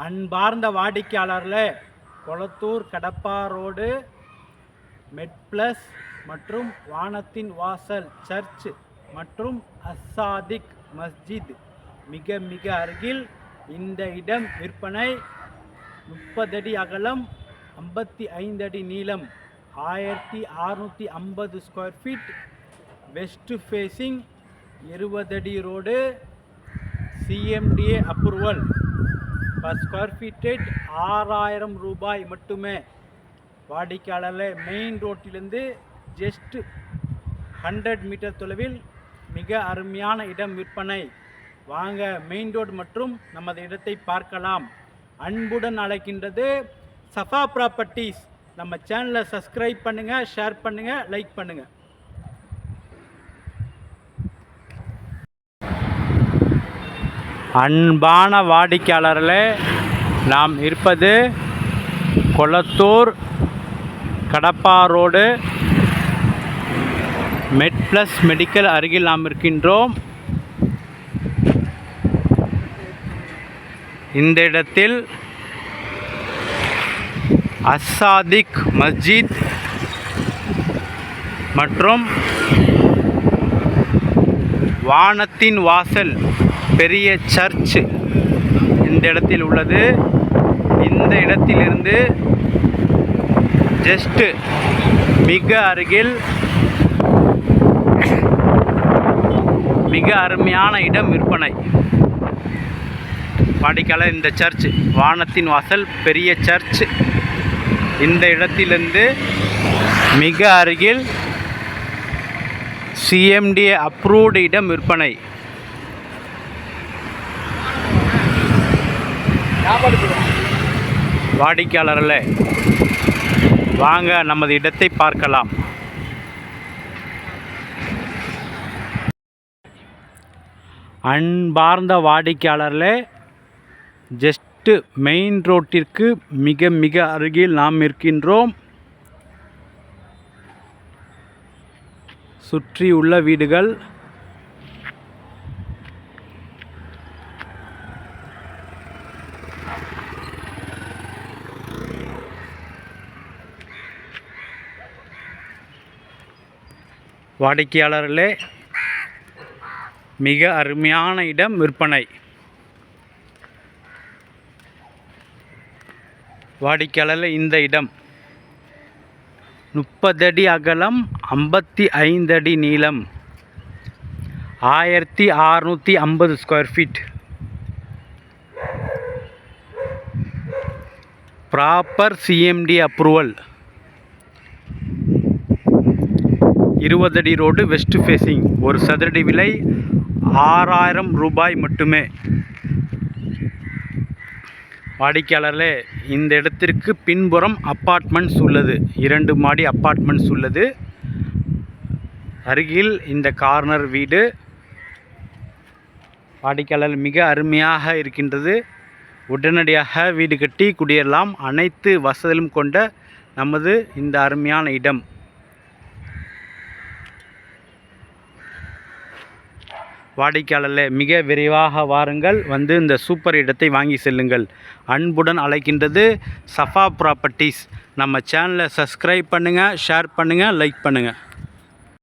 அன்பார்ந்த வாடிக்கையாளர்ல Kolathur Kadapa road MedPlus மற்றும் வானத்தின் வாசல் சர்ச் மற்றும் அஸ்ஸாதிக் மஸ்ஜித் மிக மிக அருகில் இந்த இடம் விற்பனை முப்பது அடி அகலம் ஐம்பத்தி ஐந்து அடி நீளம் ஆயிரத்தி அறுநூற்றி ஐம்பது ஸ்கொயர் ஃபீட் வெஸ்ட் ஃபேஸிங் இருபது அடி road CMDA approval per square feet ஆறாயிரம் ரூபாய் மட்டுமே. வாடிக்கையாளரில் மெயின் ரோட்டிலிருந்து ஜஸ்ட் ஹண்ட்ரட் மீட்டர் தொலைவில் மிக அருமையான இடம் விற்பனை. வாங்க மெயின் ரோடு மற்றும் நமது இடத்தை பார்க்கலாம். அன்புடன் அழைக்கின்றது சஃபா ப்ராப்பர்ட்டிஸ் நம்ம சேனலை சப்ஸ்கிரைப் பண்ணுங்கள் ஷேர் பண்ணுங்கள் லைக் பண்ணுங்கள் அன்பான வாடிக்கையாளர்களே நாம் இருப்பது Kolathur Cuddapah road. MedPlus medical அருகில் நாம் இருக்கின்றோம். இந்த இடத்தில் அஸ்ஸாதிக் மஸ்ஜித் மற்றும் வானத்தின் வாசல் பெரிய சர்ச் இந்த இடத்தில் உள்ளது. இந்த இடத்திலிருந்து ஜஸ்ட் மிக அருகில் மிக அருமையான இடம் விற்பனை. வாடிக்கையாளர் இந்த சர்ச் வானத்தின் வாசல் பெரிய சர்ச். இந்த இடத்திலிருந்து மிக அருகில் சிஎம்டிஏ அப்ரூவ்டு இடம் விற்பனை. வாடிக்கையாளர்களே வாங்க நமது இடத்தை பார்க்கலாம். அன்பார்ந்த வாடிக்கையாளர்களே ஜஸ்ட்டு மெயின் ரோட்டிற்கு மிக மிக அருகில் நாம் இருக்கின்றோம். சுற்றியுள்ள வீடுகள். வாடிக்கையாளர்களே மிக அருமையான இடம் விற்பனை. வாடிக்கையாளரில் இந்த இடம் முப்பது அடி அகலம் ஐம்பத்தி ஐந்து அடி நீளம். ஆயிரத்தி அறுநூற்றி ஐம்பது square feet proper CMD approval இருபது அடி ரோடு வெஸ்ட் ஃபேஸிங் ஒரு சதுரடி விலை ஆறாயிரம் ரூபாய் மட்டுமே. வாடிக்கையாளர்களே இந்த இடத்திற்கு பின்புறம் அப்பார்ட்மெண்ட்ஸ் உள்ளது. இரண்டு மாடி அப்பார்ட்மெண்ட்ஸ் உள்ளது. அருகில் இந்த கார்னர் வீடு. வாடிக்கையாளர் மிக அருமையாக இருக்கின்றது. உடனடியாக வீடு கட்டி குடியேறலாம். அனைத்து வசதிகளும் கொண்ட நமது இந்த அருமையான இடம். வாடிக்கையாளர்களே மிக விரைவாக வாருங்கள். வந்து இந்த சூப்பர் இடத்தை வாங்கி செல்லுங்கள். அன்புடன் அழைக்கின்றது சஃபா ப்ராப்பர்ட்டிஸ். நம்ம சேனலை சப்ஸ்கிரைப் பண்ணுங்கள் ஷேர் பண்ணுங்கள் லைக் பண்ணுங்கள்